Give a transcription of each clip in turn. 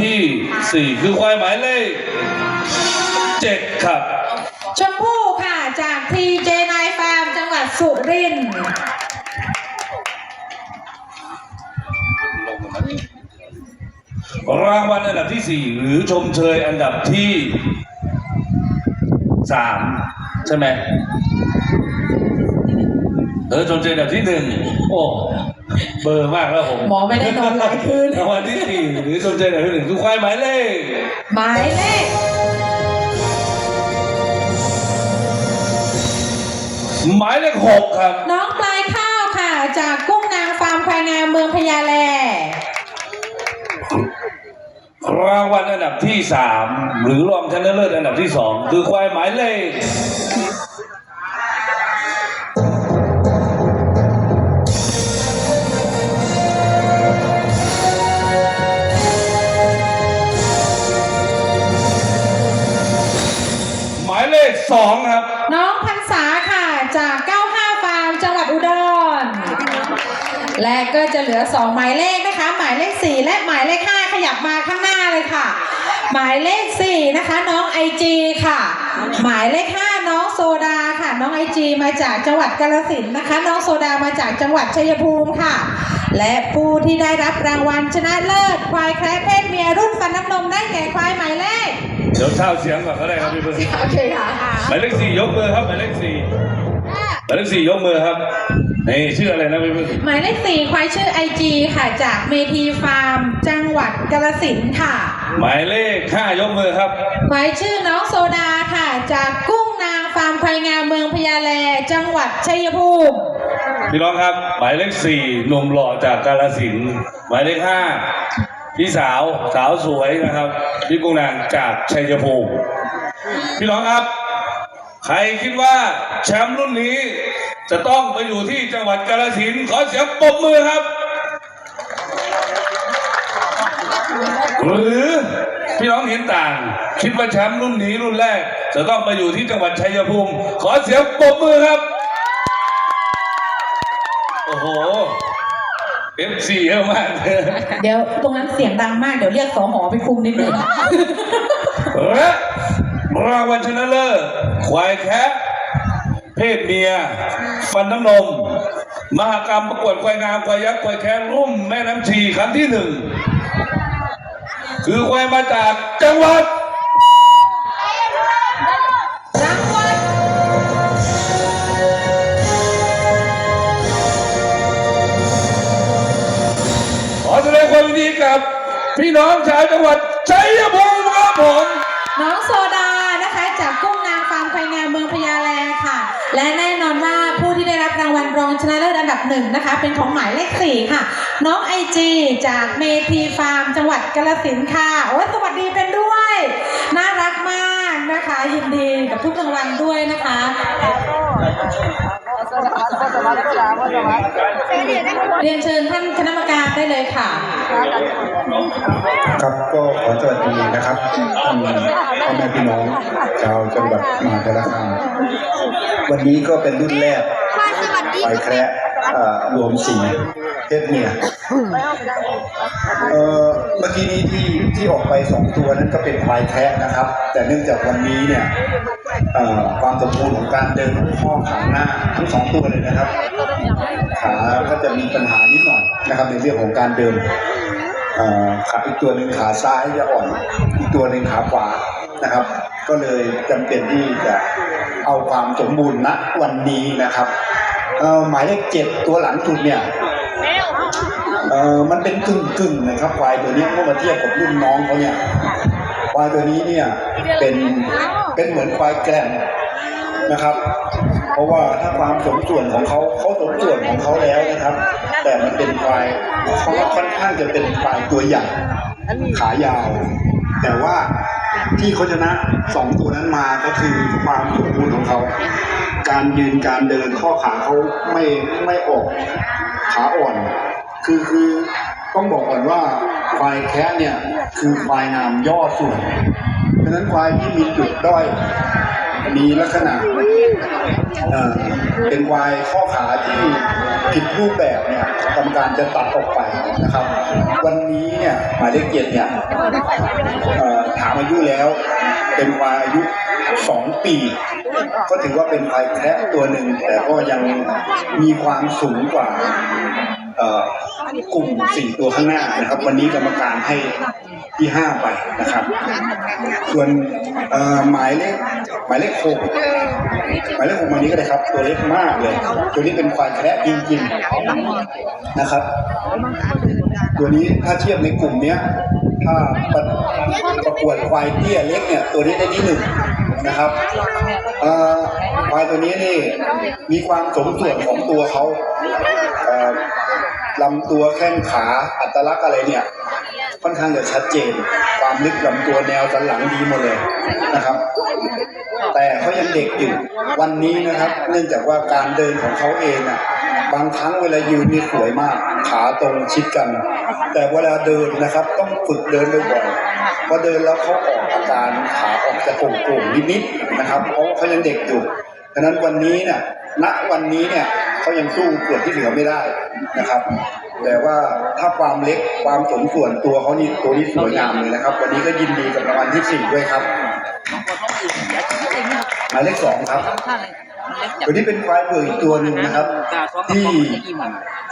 ที่สี่คือควายหมายเลขเจ็ดครับ ชมพู่ค่ะจากทีเจนายฟาร์มจังหวัดสุรินทร์รางวัลอันดับที่สี่หรือชมเชยอันดับที่สามใช่ไหมเออชมเชยอันดับที่หนึ่งโอ้ เบอร์มากแล้วผมหมอไม่ได้นอนหลายคืนรางวัลที่สี่หรือชมเชยอันดับที่หนึ่งคือควายหมายเลขหมายเลขหมายเลขหกครับ น้องปลายข้าวค่ะ จากกุ้งนางฟาร์มควายงามเมืองพญาแลรางวัลอันดับที่สามหรือรองชนะเลิศอันดับที่สองคือควายหมายเลข สองครับ น้องพันษาค่ะจาก 95 ฟาร์มจังหวัดอุดร และก็จะเหลือ 2 หมายเลขนะคะ หมายเลข 4 และหมายเลข 5 ขยับมาข้างหน้าเลยค่ะ หมายเลข 4 นะคะ น้องไอจีค่ะ หมายเลข 5 น้องโซดา น้องไอจีมาจากจังหวัดกาฬสินธุ์นะคะ น้องโซดามาจากจังหวัดชัยภูมิค่ะ และผู้ที่ได้รับรางวัลชนะเลิศควายแคระเพศเมียรุ่นฟันน้ำนมได้แก่ควายหมายเลขเดี๋ยวเช่าเสียงก่อนก็ได้ครับพี่เพื่อนโอเคค่ะหมายเลขสี่ยกมือครับหมายเลขสี่หมายเลขสี่ยกมือครับนี่ชื่ออะไรนะพี่เพื่อนหมายเลขสี่ควายชื่อไอจีค่ะจากเมทีฟาร์ม จังหวัดกาฬสินธุ์ค่ะ หมายเลขห้ายกมือครับควายชื่อน้องโซดาค่ะจากกุ้ง นางฟาร์มควายงามเมืองพญาแล จังหวัดชัยภูมิพี่น้องครับ หมายเลขสี่หนุ่มหล่อจากกาลสินหมายเลขห้าพี่สาวสาวสวยนะครับ พี่กุ้งนางจากชัยภูมิพี่น้องครับ ใครคิดว่าแชมป์รุ่นนี้ จะต้องไปอยู่ที่จังหวัดกาลสินขอเสียงปรบมือครับ หรือพี่น้องเห็นต่าง คิดว่าแชมป์รุ่นนี้รุ่นแรก จะต้องไปอยู่ที่จังหวัดชัยภูมิ ขอเสียงปรบมือครับ โอ้โห FC เยอะมากเลยเดี๋ยวตรงนั้นเสียงดังมาก เดี๋ยวเรียกสอหมอไปคุมนิดนึงและรางวัลชนะเลิศควายแคะเพศเมีย ฟันน้ำนม มหกรรมประกวดควายงามควายยักษ์ควายแคะรุ่มแม่น้ำชีครั้งที่หนึ่ง คือควายมาจากจังหวัด ความยินดีกับ พี่น้องชาวจังหวัดชัยภูมิครับผมน้องโซดานะคะจากกุ้งนางฟาร์มควายงามเมืองพญาแลค่ะ และแน่นอนว่าผู้ที่ได้รับรางวัลรองชนะเลิศอันดับหนึ่งนะคะ เป็นของหมายเลขสี่ค่ะ น้องไอจีจากเมทีฟาร์ม จังหวัดกาฬสินธุ์ค่ะโอ้สวัสดีเป็นด้วย น่ารักมากนะคะ ยินดีกับทุกรางวัลด้วยนะคะ เรียนเชิญท่านคณะกรรมการได้เลยค่ะครับก็ขอสวัสดีนะครับท่านพ่อแม่พี่น้องชาวจังหวัดมหาสารคามวันนี้ก็เป็นรุ่นแรกไปแคระเอ่อรวมสี เพศเมียเอ่อเมื่อกี้นี้ที่ที่ออกไปสองตัวนั้นก็เป็นควายแคระนะครับ แต่เนื่องจากวันนี้เนี่ยความสมบูรณ์ของการเดินของข้อขาหน้าทั้งสองตัวเลยนะครับ ขาก็จะมีปัญหานิดหน่อยนะครับ ในเรื่องของการเดินขาอีกตัวหนึ่งขาซ้ายจะอ่อน อีกตัวหนึ่งขาขวานะครับ ก็เลยจำเป็นที่จะเอาความสมบูรณ์ณวันนี้นะครับหมายเลขเจ็ดตัวหลังสุดเนี่ย อ่อมันเป็นกึ่งกึ่งๆนะครับควายตัวนี้เมื่อมาเทียบกับรุ่นน้องเขาเนี่ยควายตัวนี้เนี่ยเป็นเป็นเหมือนควายแกร่งนะครับ เพราะว่าถ้าความสมส่วนของเขาเขาสมส่วนของเขาแล้วนะครับ แต่มันเป็นควายเขาค่อนข้างจะเป็นควายตัวใหญ่ขายาว แต่ว่าที่เขาชนะสองตัวนั้นมาก็คือความสมบูรณ์ของเขา การยืนการเดินข้อขาเขาไม่ไม่ออกขาอ่อน คือคือต้องบอกก่อนว่าควายแคะเนี่ยคือควายงามย่อส่วน เพราะฉะนั้นควายที่มีจุดด้อยมีลักษณะเป็นควายข้อขาที่ผิดรูปแบบเนี่ยกรรมการจะตัดออกไปนะครับ วันนี้เนี่ยหมายเลขเจ็ดเนี่ยถามอายุแล้ว เป็นควายอายุสองปี ก็ถือว่าเป็นควายแคระตัวหนึ่งแต่ก็ยังมีความสูงกว่า กลุ่มสี่ตัวข้างหน้านะครับ วันนี้กรรมการให้ที่ห้าไปนะครับ ส่วนหมายเลขหมายเลขหกหมายเลขหกมานี้ก็ได้ครับ ตัวเล็กมากเลย ตัวนี้เป็นควายแคระจริงๆนะครับ ตัวนี้ถ้าเทียบในกลุ่มเนี้ยถ้าประประกวดควายเตี้ยเล็กเนี่ยตัวนี้ได้ที่หนึ่งนะครับควายตัวนี้นี่มีความสมส่วนของตัวเขา ลำตัวแข้งขาอัตลักษณ์อะไรเนี่ย ค่อนข้างจะชัดเจน ความลึกลำตัวแนวสันหลังดีหมดเลยนะครับ แต่เขายังเด็กอยู่วันนี้นะครับ เนื่องจากว่าการเดินของเขาเองอะบางครั้งเวลายืนนี่สวยมาก ขาตรงชิดกัน แต่เวลาเดินนะครับ ต้องฝึกเดินบ่อยๆพอเดินแล้วเขาออกอาการขาออกจะโก่งๆนิดๆนะครับเพราะเขายังเด็กอยู่ฉะนั้นวันนี้เนี่ยณวันนี้เนี่ย เขายังสู้ส่วนที่เหลือไม่ได้นะครับ แต่ว่าถ้าความเล็กความสมส่วนตัวเขานี่ตัวนี้สวยงามเลยนะครับ วันนี้ก็ยินดีกับรางวัลที่สี่ด้วยครับหมายเลขสองครับตัวนี้เป็นควายเผือกอีกตัวหนึ่งนะครับ ที่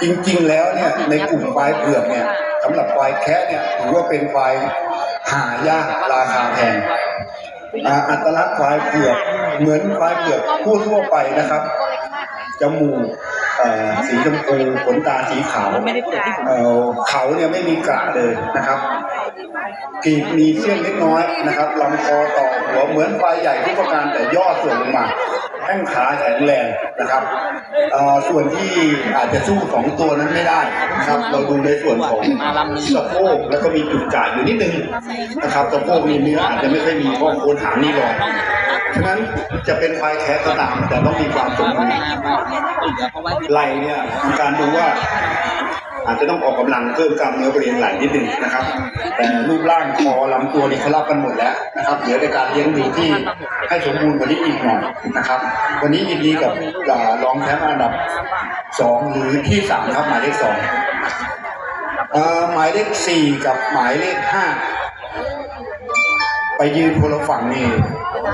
จริงๆแล้วเนี่ยในกลุ่มควายเผือกเนี่ยสำหรับควายแคะเนี่ยถือว่าเป็นควายหายากราคาแพงอัตลักษณ์ควายเผือกเหมือนควายเผือกผู้ทั่วไปนะครับ จมูกเอ่อสีชมพูขนตาสีขาวเอ่อเขาเนี่ยไม่มีกระเลยนะครับกรีบมีเส้นเล็กน้อยนะครับลำคอต่อหัวเหมือนควายใหญ่ทุกประการแต่ย่อส่วนลงมา แข้งขาแข็งแรงนะครับเอ่อส่วนที่อาจจะสู้สองตัวนั้นไม่ได้นะครับ เราดูในส่วนของสะโพกแล้วก็มีจุดจ่ายอยู่นิดนึงนะครับสะโพกมีเนื้ออาจจะไม่ค่อยมีข้อโคนหางนี่รอยฉะนั้นจะเป็นควายแคสก็ตามแต่ต้องมีความสมดุลไหลเนี่ยมีการดูว่า อาจจะต้องออกกำลังเพิ่มกล้ามเนื้อบริเวณไหล่นิดนึงนะครับ แต่รูปร่างคอลำตัวนี่เขารับกันหมดแล้วนะครับเหลือแต่การเลี้ยงดูที่ให้สมบูรณ์กว่านี้อีกหน่อยนะครับ วันนี้ยินดีกับรองแชมป์อันดับสองหรือที่สามครับหมายเลขสองเอ่อหมายเลขสี่กับหมายเลขห้าไปยืนคนละฝั่งนี่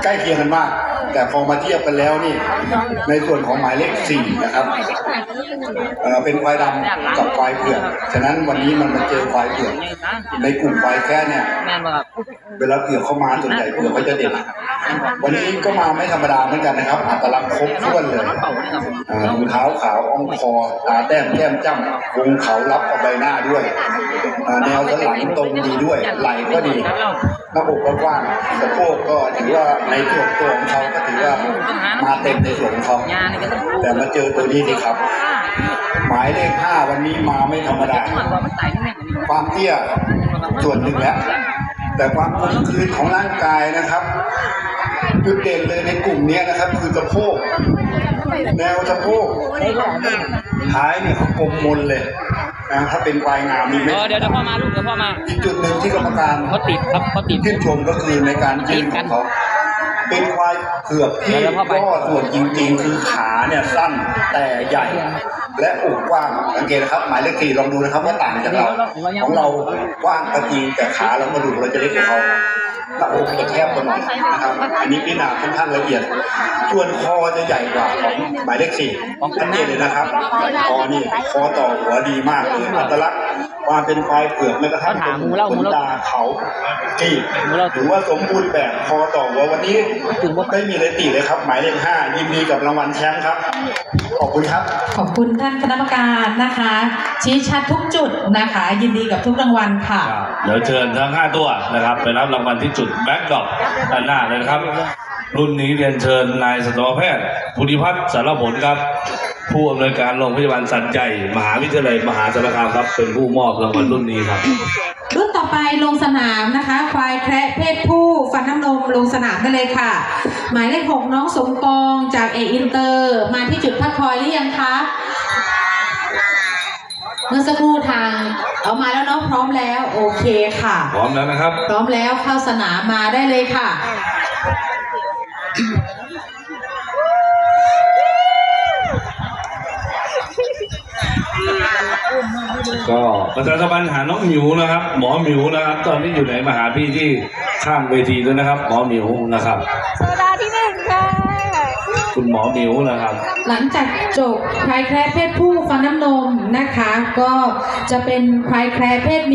ใกล้เคียงกันมาก แต่พอมาเทียบกันแล้วนี่ ในส่วนของหมายเลขสี่นะครับเอ่อเป็นควายดำกับควายเผือกฉะนั้นวันนี้มันมาเจอควายเผือกในกลุ่มควายแค่เนี่ยเวลาเผือกเข้ามาส่วนใหญ่เผือกก็จะเด่น วันนี้ก็มาไม่ธรรมดาเหมือนกันนะครับอัตลักษณ์ครบถ้วนเลยเป่าเนี่ยครับอ่ารองเท้าขาวอ่องคอตาแต้มแก้มจ้ำวงเขารับกับใบหน้าด้วยแนวสันหลังตรงดีด้วย ไหล่ก็ดีหน้าอกก็กว้างสะโพกก็ถือว่าในส่วนตัวของเขาก็ถือว่ามาเต็มในส่วนของเขาแต่มาเจอตัวนี้สิครับ หมายเลขห้าวันนี้มาไม่ธรรมดามันว่ามันไต่นี่แม่งอันนี้ความเตี้ยส่วนหนึ่งแล้ว แต่ความกลมกลืนของร่างกายนะครับจุดเด่นเลยในกลุ่มเนี้ยนะครับ คือสะโพกแนวสะโพกท้ายเนี่ยเขากลมมนเลยนะถ้าเป็นควายงามมีไหมเออเดี๋ยวเดี๋ยวพ่อมาลูกเดี๋ยวพ่อมาอีกจุดหนึ่งที่กรรมการเขาติดครับเขาติดชื่นชมก็คือในการยืนของเขาเป็นควายเผือกที่ย่อส่วนจริง ๆ คือขาเนี่ยสั้นแต่ใหญ่ และอกกว้างสังเกตนะครับ หมายเลขสี่ลองดูนะครับว่าต่างจากเราของเรากว้างก็จริงแต่ขาเรากระดูกเราจะเล็กกว่าเขา หน้าอกจะแคบกว่าหน่อยนะครับ อันนี้พิจารณาค่อนข้างละเอียด ส่วนคอจะใหญ่กว่าของหมายเลขสี่ชัดเจนเลยนะครับ คอนี่คอต่อหัวดีมากเลยอัตลักษณ์ความเป็นควายเผือกแม้กระทั่งเป็นขนตาเขาจีบถือว่าสมบูรณ์แบบคอต่อหัววันนี้ไม่มีเลยติเลยครับ หมายเลขห้ายินดีกับรางวัลแชมป์ครับ ขอบคุณครับ ขอบคุณท่านคณะกรรมการนะคะ ชี้ชัดทุกจุดนะคะ ยินดีกับทุกรางวัลค่ะครับ เดี๋ยวเชิญทั้ง 5 ตัวนะครับ ไปรับรางวัลที่จุดแบ็กดอปด้านหน้าเลยนะครับ รุ่นนี้เรียนเชิญนายสัตวแพทย์ภูริพัฒน์สารผลครับ ผู้อำนวยการโรงพยาบาลสันใจมหาวิทยาลัยมหาสารคามครับ เป็นผู้มอบรางวัลรุ่นนี้ครับ รุ่นต่อไปลงสนามนะคะ ควายแคระเพศผู้ฟันน้ำนมลงสนามได้เลยค่ะ หมายเลขหกน้องสมปองจากเออินเตอร์ มาที่จุดพักคอยหรือยังคะ มื่อสักครู่ทาง เอามาแล้วเนาะพร้อมแล้ว โอเคค่ะ พร้อมแล้วนะครับ พร้อมแล้วเข้าสนามมาได้เลยค่ะ ก็ประชาชนหาน้องหมิวนะครับ หมอหมิวนะครับ ตอนนี้อยู่ไหนมาหาพี่ที่ข้างเวทีด้วยนะครับ หมอหมิวนะครับ คุณหมอมิวนะครับ หลังจากจบคลายแคระเพศผู้ฟันน้ำนมนะคะ ก็จะเป็นคลายแคระเพศเมีย